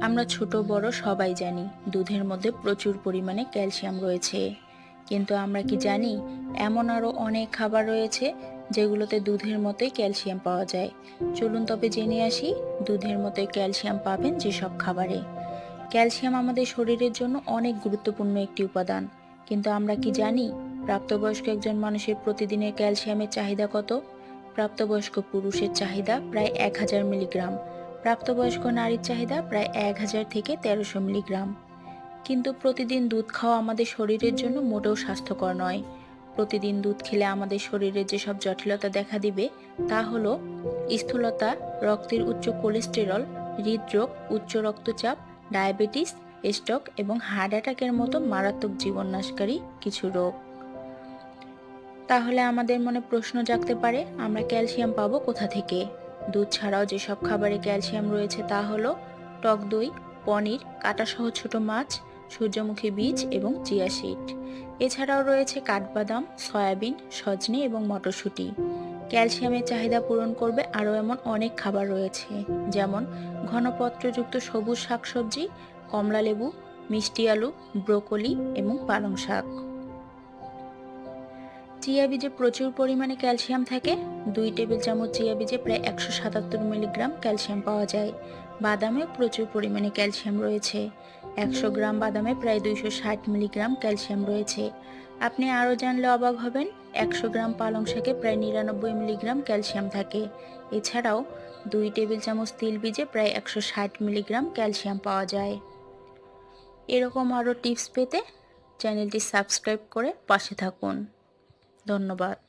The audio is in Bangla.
আমরা ছোট, বড় সবাই জানি দুধের মধ্যে প্রচুর পরিমাণে ক্যালসিয়াম রয়েছে। কিন্তু আমরা কি জানি, এমন আরও অনেক খাবার রয়েছে যেগুলোতে দুধের মতোই ক্যালসিয়াম পাওয়া যায়। চলুন তবে জেনে আসি, দুধের মতোই ক্যালসিয়াম পাবেন যেসব খাবারে। ক্যালসিয়াম আমাদের শরীরের জন্য অনেক গুরুত্বপূর্ণ একটি উপাদান। কিন্তু আমরা কি জানি, প্রাপ্তবয়স্ক একজন মানুষের প্রতিদিনের ক্যালসিয়ামের চাহিদা কত? প্রাপ্তবয়স্ক পুরুষের চাহিদা প্রায় এক হাজার মিলিগ্রাম। প্রাপ্তবয়স্ক নারীর চাহিদা প্রায় এক হাজার থেকে তেরোশো মিলিগ্রাম। কিন্তু প্রতিদিন দুধ খাওয়া আমাদের শরীরের জন্য মোটেও স্বাস্থ্যকর নয়। প্রতিদিন দুধ খেলে আমাদের শরীরে যেসব জটিলতা দেখা দিবে, তা হলো স্থূলতা, রক্তের উচ্চ কোলেস্টেরল, হৃদরোগ, উচ্চ রক্তচাপ, ডায়াবেটিস, স্ট্রোক এবং হার্ট অ্যাটাকের মতো মারাত্মক জীবননাশকারী কিছু রোগ। তাহলে আমাদের মনে প্রশ্ন জাগতে পারে, আমরা ক্যালসিয়াম পাবো কোথা থেকে? দুধ ছাড়াও যেসব খাবারে ক্যালসিয়াম রয়েছে তা হলো টক দই, পনির, কাটাসহ ছোট মাছ, সূর্যমুখী বীজ এবং চিয়া সিড। এছাড়াও রয়েছে কাঠবাদাম, সয়াবিন, সজনে এবং মটরশুঁটি। ক্যালসিয়ামের চাহিদা পূরণ করবে আরও এমন অনেক খাবার রয়েছে, যেমন ঘনপত্রযুক্ত সবুজ শাকসবজি, কমলালেবু, মিষ্টি আলু, ব্রোকলি এবং পালং শাক। চিয়া বীজে প্রচুর পরিমাণে ক্যালসিয়াম থাকে। দুই টেবিল চামচ চিয়া বীজে প্রায় একশো সাতাত্তর মিলিগ্রাম ক্যালসিয়াম পাওয়া যায়। বাদামে প্রচুর পরিমাণে ক্যালসিয়াম রয়েছে। একশো গ্রাম বাদামে প্রায় দুইশো ষাট মিলিগ্রাম ক্যালসিয়াম রয়েছে। আপনি আরও জানলে অবাক হবেন, একশো গ্রাম পালং শাকে প্রায় নিরানব্বই মিলিগ্রাম ক্যালসিয়াম থাকে। এছাড়াও দুই টেবিল চামচ তিল বীজে প্রায় একশো ষাট মিলিগ্রাম ক্যালসিয়াম পাওয়া যায়। এরকম আরও টিপস পেতে চ্যানেলটি সাবস্ক্রাইব করে পাশে থাকুন। ধন্যবাদ।